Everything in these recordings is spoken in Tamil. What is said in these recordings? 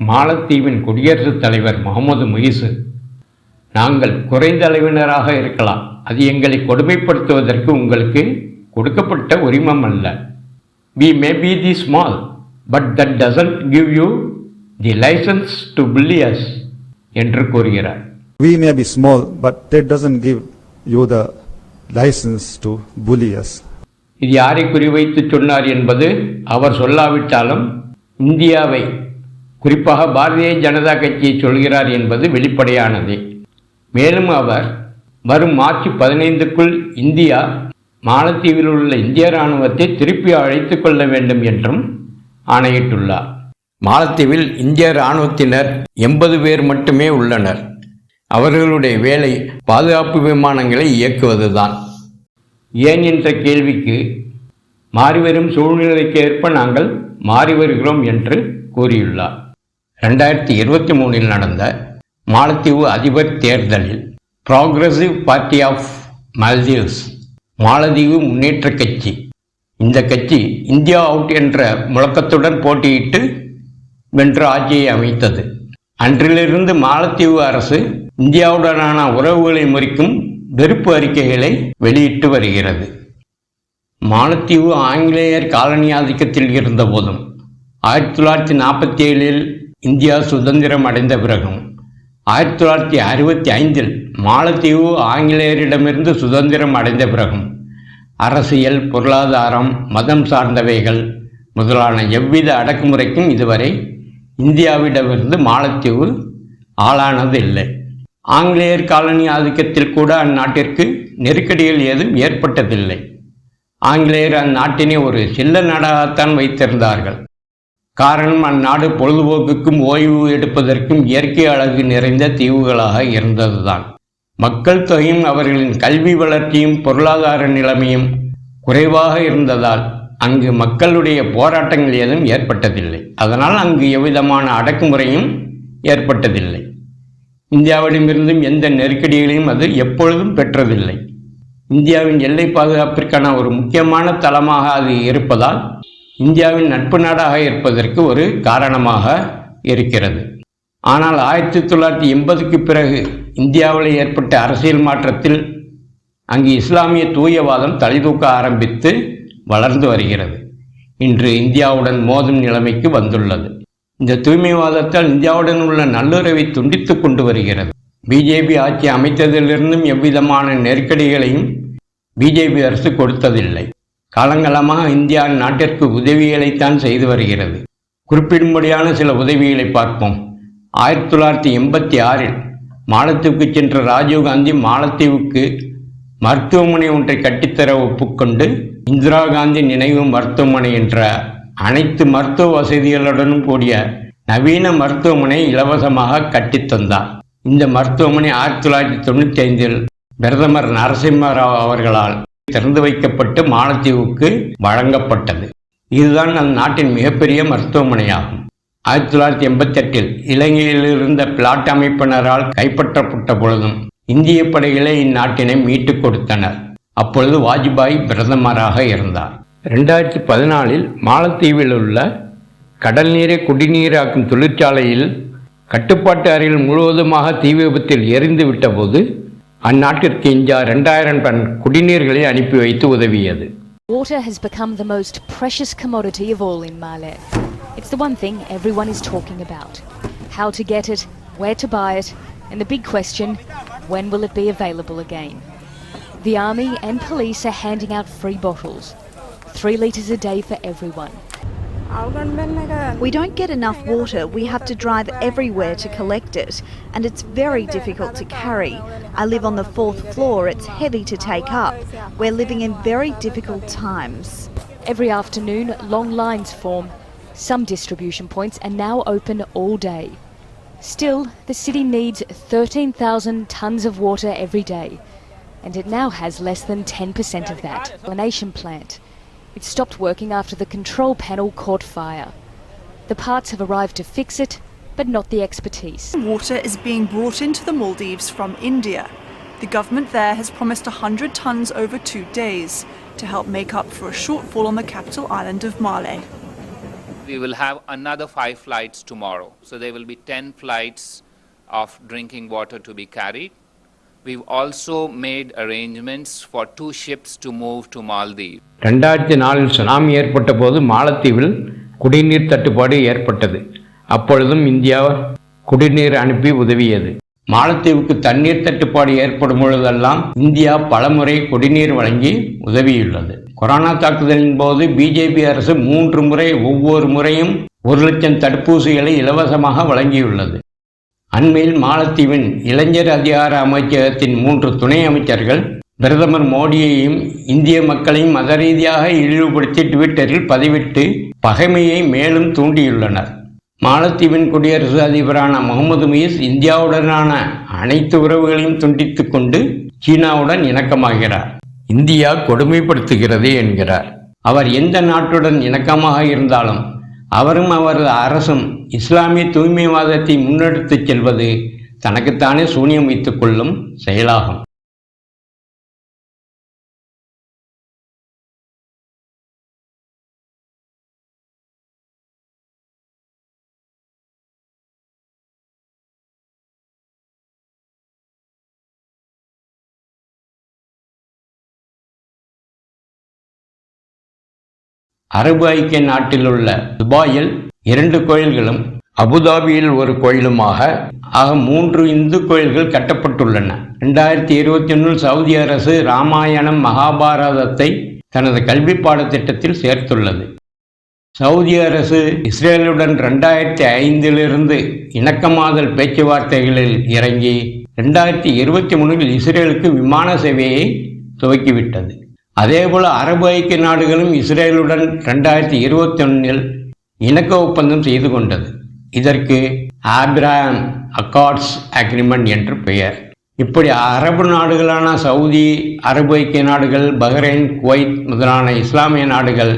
மாலத்தீவின் குடியரசுத் தலைவர் முகமது முயிசு நாங்கள் குறைந்த அளவினராக இருக்கலாம். அது எங்களை கொடுமைப்படுத்துவதற்கு உங்களுக்கு கொடுக்கப்பட்ட உரிமம் அல்ல we may be the small but that doesn't give you the licence to bully us என்று கூறுகிறார். We may be small, but that doesn't give you the license to bully us. இது யாரை குறிவைத்து சொன்னார் என்பது அவர் சொல்லாவிட்டாலும் இந்தியாவை குறிப்பாக பாரதிய ஜனதா கட்சியை சொல்கிறார் என்பது வெளிப்படையானதே. மேலும் அவர் வரும் மார்ச் பதினைந்துக்குள் இந்தியா மாலத்தீவில் உள்ள இந்திய இராணுவத்தை திருப்பி அழைத்துக் கொள்ள வேண்டும் என்றும் ஆணையிட்டுள்ளார். மாலத்தீவில் இந்திய இராணுவத்தினர் எண்பது பேர் மட்டுமே உள்ளனர். அவர்களுடைய வேலை பாதுகாப்பு விமானங்களை இயக்குவதுதான். ஏன் என்ற கேள்விக்கு மாறிவரும் சூழ்நிலைக்கு ஏற்ப நாங்கள் மாறி வருகிறோம் என்று கூறியுள்ளார். ரெண்டாயிரத்தி இருபத்தி மூணில் நடந்த மாலத்தீவு அதிபர் தேர்தலில் ப்ராக்ரஸிவ் பார்ட்டி ஆஃப் மால்தீவ்ஸ் மாலதீவு முன்னேற்ற கட்சி. இந்த கட்சி இந்தியா அவுட் என்ற முழக்கத்துடன் போட்டியிட்டு வென்று ஆட்சியை அமைத்தது. அன்றிலிருந்து மாலத்தீவு அரசு இந்தியாவுடனான உறவுகளை முறிக்கும் வெறுப்பு அறிக்கைகளை வெளியிட்டு வருகிறது. மாலத்தீவு ஆங்கிலேயர் காலனி ஆதிக்கத்தில் இருந்தபோதும் ஆயிரத்தி தொள்ளாயிரத்தி நாற்பத்தி ஏழில் இந்தியா சுதந்திரம் அடைந்த பிறகும் ஆயிரத்தி தொள்ளாயிரத்தி அறுபத்தி ஐந்தில் மாலத்தீவு ஆங்கிலேயரிடமிருந்து சுதந்திரம் அடைந்த பிறகும் அரசியல் பொருளாதாரம் மதம் சார்ந்தவைகள் முதலான எவ்வித அடக்குமுறைக்கும் இதுவரை இந்தியாவிடமிருந்து மாலத்தீவு ஆளானது இல்லை. ஆங்கிலேயர் காலனி ஆதிக்கத்தில் கூட அந்நாட்டிற்கு நெருக்கடிகள் ஏதும் ஏற்பட்டதில்லை. ஆங்கிலேயர் அந்நாட்டினை ஒரு சில்ல நாடாகத்தான் வைத்திருந்தார்கள். காரணம் அந்நாடு பொழுதுபோக்குக்கும் ஓய்வு எடுப்பதற்கும் இயற்கை அழகு நிறைந்த தீவுகளாக இருந்ததுதான். மக்கள் தொகையும் அவர்களின் கல்வி வளர்ச்சியும் பொருளாதார நிலைமையும் குறைவாக இருந்ததால் அங்கு மக்களுடைய போராட்டங்கள் ஏதும் ஏற்பட்டதில்லை. அதனால் அங்கு எவ்விதமான அடக்குமுறையும் ஏற்பட்டதில்லை. இந்தியாவிடமிருந்தும் எந்த நெருக்கடிகளையும் அது எப்பொழுதும் பெற்றதில்லை. இந்தியாவின் எல்லை பாதுகாப்பிற்கான ஒரு முக்கியமான தளமாக அது இருப்பதால் இந்தியாவின் நட்பு நாடாக இருப்பதற்கு ஒரு காரணமாக இருக்கிறது. ஆனால் ஆயிரத்தி தொள்ளாயிரத்தி எண்பதுக்கு பிறகு இந்தியாவில் ஏற்பட்ட அரசியல் மாற்றத்தில் அங்கு இஸ்லாமிய தூயவாதம் தலைதூக்க ஆரம்பித்து வளர்ந்து வருகிறது. இன்று இந்தியாவுடன் மோதும் நிலைமைக்கு வந்துள்ளது. இந்த தூய்மைவாதத்தால் இந்தியாவுடன் உள்ள நல்லுறவை துண்டித்து கொண்டு வருகிறது. பிஜேபி ஆட்சி அமைத்ததிலிருந்தும் எவ்விதமான நெருக்கடிகளையும் பிஜேபி அரசு கொடுத்ததில்லை. காலங்காலமாக இந்தியா நாட்டிற்கு உதவிகளைத்தான் செய்து வருகிறது. குறிப்பிடும்படியான சில உதவிகளை பார்ப்போம். ஆயிரத்தி தொள்ளாயிரத்தி எண்பத்தி ஆறில் மாலத்தீவுக்கு சென்ற ராஜீவ்காந்தி மாலத்தீவுக்கு மருத்துவமனை ஒன்றை கட்டித்தர ஒப்புக்கொண்டு இந்திரா காந்தி நினைவு மருத்துவமனை என்ற அனைத்து மருத்துவ வசதிகளுடனும் கூடிய நவீன மருத்துவமனை இலவசமாக கட்டித்தந்தார் இந்த மருத்துவமனை ஆயிரத்தி தொள்ளாயிரத்தி தொண்ணூற்றி ஐந்தில் பிரதமர் நரசிம்மராவ் அவர்களால் திறந்து வைக்கப்பட்டு மாலத்தீவுக்கு வழங்கப்பட்டது. இதுதான் அந்நாட்டின் மிகப்பெரிய மருத்துவமனையாகும். ஆயிரத்தி தொள்ளாயிரத்தி எண்பத்தி எட்டில் இலங்கையில் இருந்த பிளாட் அமைப்பினரால் கைப்பற்றப்பட்ட பொழுதும் இந்திய படைகளே இந்நாட்டினை மீட்டுக் கொடுத்தனர். அப்பொழுது வாஜ்பாய் பிரதமராக இருந்தார். ரெண்டாயிரத்தி பதினாலில் மாலத்தீவில் உள்ள கடல் நீரை குடிநீராக்கும் தொழிற்சாலையில் கட்டுப்பாட்டு அறையில் முழுவதுமாக தீ விபத்தில் எரிந்து விட்டபோது அந்நாட்டிற்கு இந்தியா ரெண்டாயிரம் டன் குடிநீர்களை அனுப்பி வைத்து உதவியது Water has become the most precious commodity of all in Mali. It's the one thing everyone is talking about. How to get it, where to buy it, and the big question when will it be available again? The army and police are handing out free bottles, three litres a day for everyone. We don't get enough water. We have to drive everywhere to collect it, and it's very difficult to carry. I live on the fourth floor. It's heavy to take up. We're living in very difficult times. Every afternoon, long lines form. Some distribution points are now open all day. Still, the city needs 13,000 tonnes of water every day. and it now has less than 10% of that. The nation plant. It stopped working after the control panel caught fire. The parts have arrived to fix it, but not the expertise. Water is being brought into the Maldives from India. The government there has promised 100 tonnes over two days to help make up for a shortfall on the capital island of Male. We will have another five flights tomorrow. So there will be 10 flights of drinking water to be carried. We've also made arrangements for two ships to move to Maldives. ரெண்டாயிரத்தி நாலில் சுனாமி ஏற்பட்ட போது மாலத்தீவில் குடிநீர் தட்டுப்பாடு ஏற்பட்டது. அப்பொழுதும் இந்தியா குடிநீர் அனுப்பி உதவியது. மாலத்தீவுக்கு தண்ணீர் தட்டுப்பாடு ஏற்படும் பொழுதெல்லாம் இந்தியா பலமுறை குடிநீர் வழங்கி உதவியுள்ளது. கொரோனா தாக்குதலின் போது பிஜேபி அரசு மூன்று முறை ஒவ்வொரு முறையும் ஒரு லட்சம் தடுப்பூசிகளை இலவசமாக வழங்கியுள்ளது. அண்மையில் மாலத்தீவின் இளைஞர் அதிகார அமைச்சகத்தின் மூன்று துணை அமைச்சர்கள் பிரதமர் மோடியையும் இந்திய மக்களையும் மத ரீதியாக இழிவுபடுத்தி ட்விட்டரில் பதிவிட்டு பகைமையை மேலும் தூண்டியுள்ளனர். மாலத்தீவின் குடியரசு அதிபரான முகமது மீஸ் இந்தியாவுடனான அனைத்து உறவுகளையும் துண்டித்துக் கொண்டு சீனாவுடன் இணக்கமாகிறார். இந்தியா கொடுமைப்படுத்துகிறது என்கிறார். அவர் எந்த நாட்டுடன் இணக்கமாக இருந்தாலும் அவரும் அவரது அரசும் இஸ்லாமிய தூய்மைவாதத்தை முன்னெடுத்துச் செல்வது தனக்குத்தானே சூனியம் வைத்துக் கொள்ளும் செயலாகும். அரபு ஐக்கிய நாட்டில் உள்ள துபாயில் இரண்டு கோயில்களும் அபுதாபியில் ஒரு கோயிலுமாக ஆக மூன்று இந்து கோயில்கள் கட்டப்பட்டுள்ளன. ரெண்டாயிரத்தி இருபத்தி ஒன்றில் சவுதி அரசு ராமாயணம் மகாபாரதத்தை தனது கல்வி பாடத்திட்டத்தில் சேர்த்துள்ளது. சவுதி அரசு இஸ்ரேலுடன் ரெண்டாயிரத்தி ஐந்திலிருந்து இணக்கமாதல் பேச்சுவார்த்தைகளில் இறங்கி ரெண்டாயிரத்தி இருபத்தி மூணில் இஸ்ரேலுக்கு விமான சேவையை துவக்கிவிட்டது. அதேபோல் அரபு ஐக்கிய நாடுகளும் இஸ்ரேலுடன் ரெண்டாயிரத்தி இருபத்தி ஒன்றில் இணக்க ஒப்பந்தம் செய்து கொண்டது. இதற்கு ஆப்ராம் அக்கார்ட்ஸ் அக்ரிமெண்ட் என்று பெயர். இப்படி அரபு நாடுகளான சவுதி அரபு ஐக்கிய நாடுகள் பஹ்ரைன் குவைத் முதலான இஸ்லாமிய நாடுகள்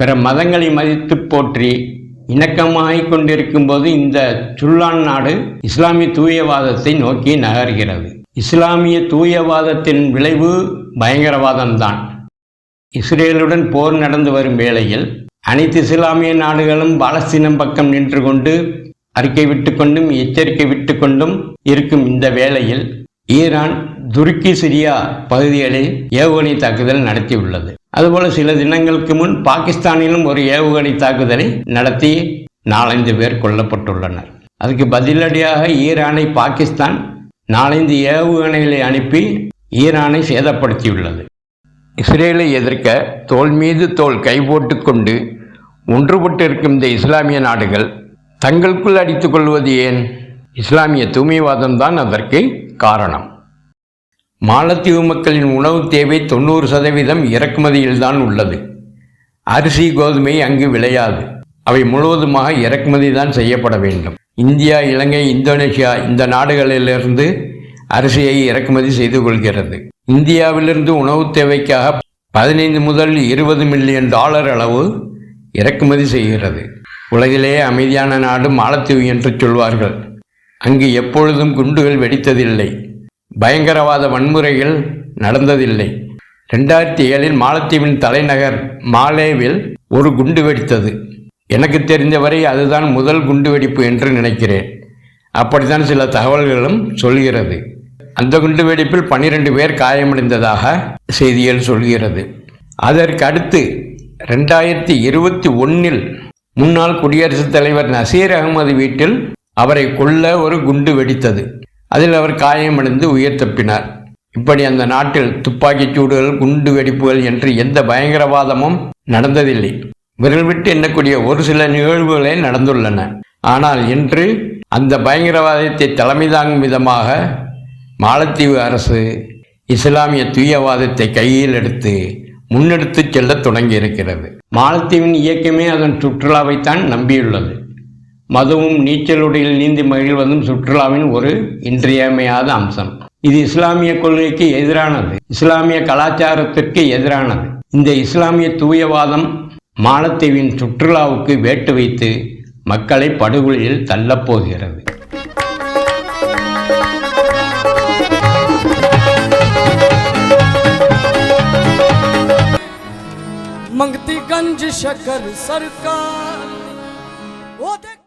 பிற மதங்களை மதித்து போற்றி இணக்கமாகிக் கொண்டிருக்கும் போது இந்த சுல்லான் நாடு இஸ்லாமிய தூயவாதத்தை நோக்கி நகர்கிறது. இஸ்லாமிய தூயவாதத்தின் விளைவு பயங்கரவாதம்தான். இஸ்ரேலுடன் போர் நடந்து வரும் வேளையில் அனைத்து இஸ்லாமிய நாடுகளும் பாலஸ்தீனம் பக்கம் நின்று கொண்டு அறிக்கை விட்டுக்கொண்டும் எச்சரிக்கை விட்டுக்கொண்டும் இருக்கும் இந்த வேளையில் ஈரான் துருக்கி சிரியா பகுதிகளில் ஏவுகணை தாக்குதல் நடத்தியுள்ளது. அதுபோல சில தினங்களுக்கு முன் பாகிஸ்தானிலும் ஒரு ஏவுகணை தாக்குதலை நடத்தி நாலஞ்சு பேர் கொல்லப்பட்டுள்ளனர். அதுக்கு பதிலடியாக ஈரானை பாகிஸ்தான் நாலஞ்சு ஏவுகணைகளை அனுப்பி ஈரானை சேதப்படுத்தியுள்ளது. இஸ்ரேலை எதிர்க்க தோல் மீது தோல் கை போட்டுக்கொண்டு ஒன்றுபட்டு இருக்கும் இந்த இஸ்லாமிய நாடுகள் தங்களுக்குள் அடித்துக் கொள்வது ஏன்? இஸ்லாமிய தூய்மைவாதம் தான் அதற்கு காரணம். மாலத்தீவு மக்களின் உணவு தேவை தொண்ணூறு சதவீதம் இறக்குமதியில்தான் உள்ளது. அரிசி கோதுமை அங்கு விளையாது. அவை முழுவதுமாக இறக்குமதி தான் செய்யப்பட வேண்டும். இந்தியா இலங்கை இந்தோனேஷியா இந்த நாடுகளிலிருந்து அரிசியை இறக்குமதி செய்து கொள்கிறது. இந்தியாவிலிருந்து உணவு தேவைக்காக பதினைந்து முதல் இருபது மில்லியன் டாலர் அளவு இறக்குமதி செய்கிறது. உலகிலேயே அமைதியான நாடு மாலத்தீவு என்று சொல்வார்கள். அங்கு எப்பொழுதும் குண்டுகள் வெடித்ததில்லை. பயங்கரவாத வன்முறைகள் நடந்ததில்லை. ரெண்டாயிரத்தி ஏழில் மாலத்தீவின் தலைநகர் மாலேவில் ஒரு குண்டு வெடித்தது. எனக்கு தெரிந்தவரை அதுதான் முதல் குண்டு வெடிப்பு என்று நினைக்கிறேன். அப்படித்தான் சில தகவல்களும் சொல்கிறது. அந்த குண்டு வெடிப்பில் பன்னிரண்டு பேர் காயமடைந்ததாக செய்திகள் சொல்கிறது. அதற்கு அடுத்து ரெண்டாயிரத்தி இருபத்தி ஒன்றில் முன்னாள் குடியரசுத் தலைவர் நசீர் அகமது வீட்டில் அவரை கொல்ல ஒரு குண்டு வெடித்தது. அதில் அவர் காயமடைந்து உயிர் தப்பினார். இப்படி அந்த நாட்டில் துப்பாக்கிச் சூடுகள் குண்டு வெடிப்புகள் என்று எந்த பயங்கரவாதமும் நடந்ததில்லை. விரல் விட்டு எண்ணக்கூடிய ஒரு சில நிகழ்வுகளே நடந்துள்ளன. ஆனால் இன்று அந்த பயங்கரவாதத்தை தலைமை தாங்கும் விதமாக மாலத்தீவு அரசு இஸ்லாமிய தூயவாதத்தை கையில் எடுத்து முன்னெடுத்து செல்ல தொடங்கியிருக்கிறது. மாலத்தீவின் இயக்கமே அதன் சுற்றுலாவைத்தான் நம்பியுள்ளது. மதுவும் நீச்சலுடையில் நீந்தி மகிழ்வதும் சுற்றுலாவின் ஒரு இன்றியமையாத அம்சம். இது இஸ்லாமிய கொள்கைக்கு எதிரானது. இஸ்லாமிய கலாச்சாரத்திற்கு எதிரானது. இந்த இஸ்லாமிய தூயவாதம் மாலத்தீவின் சுற்றுலாவுக்கு வேட்டு வைத்து மக்களை படுகொலியில் தள்ளப்போகிறது मंगती गंज शकर सरकार वो देख